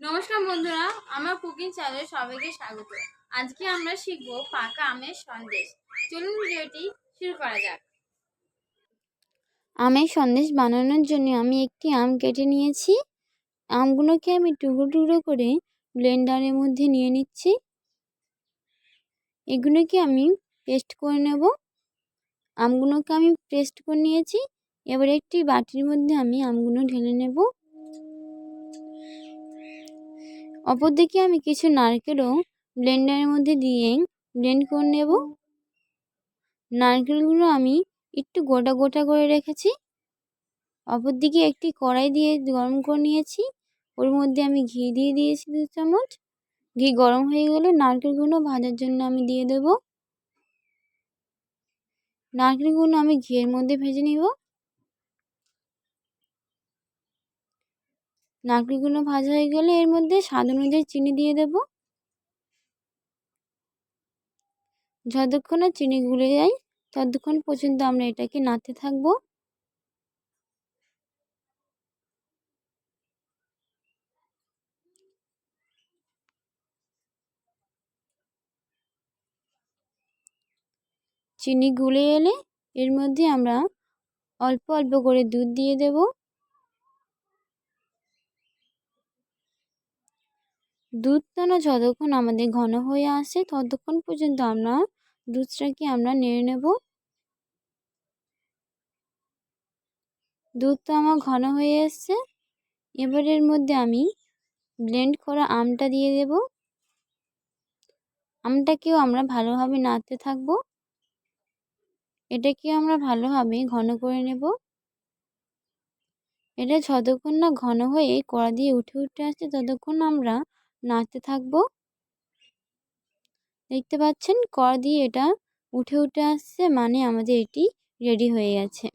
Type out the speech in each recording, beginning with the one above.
নমস্কার বন্ধুরা, আমার কুকিং চ্যানেলে সবাইকে স্বাগত। আজকে আমরা শিখব পাকা আমের সন্দেশ। চলুন ভিডিওটি শুরু করা যাক। আমের সন্দেশ বানানোর জন্য আমি একটি আম কেটে নিয়েছি। আমগুলোকে আমি টুকরো টুকরো করে ব্লেন্ডারের মধ্যে নিয়ে নিচ্ছি। এগুলোকে আমি পেস্ট করে নেব। আমগুলোকে আমি পেস্ট করে নিয়েছি। এবার একটি বাটির মধ্যে আমি আমগুলো ঢেলে নেব। অপরদিকে আমি কিছু নারকেলও ব্লেন্ডারের মধ্যে দিয়ে ব্লেন্ড করে নেব। নারকেলগুলো আমি একটু গোটা গোটা করে রেখেছি। অপরদিকে একটি কড়াই দিয়ে গরম করে নিয়েছি। ওর মধ্যে আমি ঘি দিয়ে দিয়েছি দু চামচ। ঘি গরম হয়ে গেলে নারকেলগুলো ভাজার জন্য আমি দিয়ে দেব। নারকেলগুলো আমি ঘিয়ের মধ্যে ভেজে নিব। নারকেলগুলো ভাজা হয়ে গেলে এর মধ্যে স্বাদ অনুযায়ী চিনি দিয়ে দেব। যতক্ষণ চিনি গুলে যায়, ততক্ষণ পর্যন্ত আমরা এটাকে নাড়তে থাকব। চিনি গুলে এলে এর মধ্যে আমরা অল্প অল্প করে দুধ দিয়ে দেব। দুধটা না যতক্ষণ আমাদের ঘন হয়ে আসে, ততক্ষণ পর্যন্ত আমরা দুধটাকে আমরা নেড়ে নেব। দুধটা আমার ঘন হয়ে এসছে। এবার এর মধ্যে আমি ব্লেন্ড করা আমটা দিয়ে দেব। আমটাকেও আমরা ভালোভাবে নাড়তে থাকব। এটাকে আমরা ভালোভাবে ঘন করে নেব। এটা যতক্ষণ না ঘন হয়ে কড়া দিয়ে উঠে উঠে আসছে, ততক্ষণ আমরা নাড়তে থাকব। দেখতে পাচ্ছেন কর দিয়ে এটা উঠে উঠে আসছে মানে আমাদের এটি রেডি হয়ে গেছে।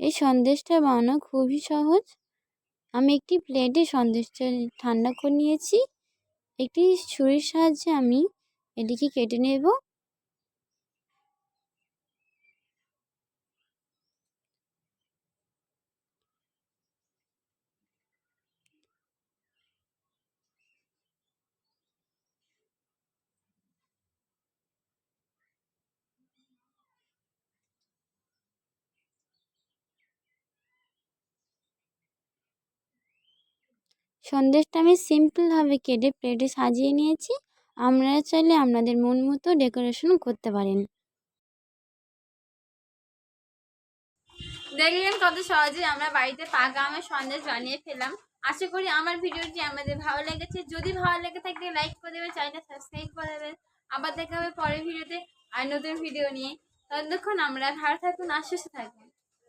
এই সন্দেশটা বানানো খুবই সহজ। আমি একটি প্লেটে সন্দেশটা ঠান্ডা করে নিয়েছি। একটি ছুরির সাহায্যে আমি এটিকে কেটে নেব। সন্দেশটা আমি সিম্পলভাবে কেটে প্লেটে সাজিয়ে নিয়েছি। আপনারা চাইলে আপনাদের মন মতো ডেকোরেশন করতে পারেন। দেখলেন কত সহজে আমরা বাড়িতে পাকা আমের সন্দেশ বানিয়ে ফেলাম আশা করি আমার ভিডিওটি আমাদের ভালো লেগেছে। যদি ভালো লেগে থাকে লাইক করে দেবে চ্যানেলটা সাবস্ক্রাইব করে দেবেন। আবার দেখা হবে পরের ভিডিওতে আর নতুন ভিডিও নিয়ে। ততক্ষণ আমরা ভালো থাকুন আর সুস্থ থাকুন।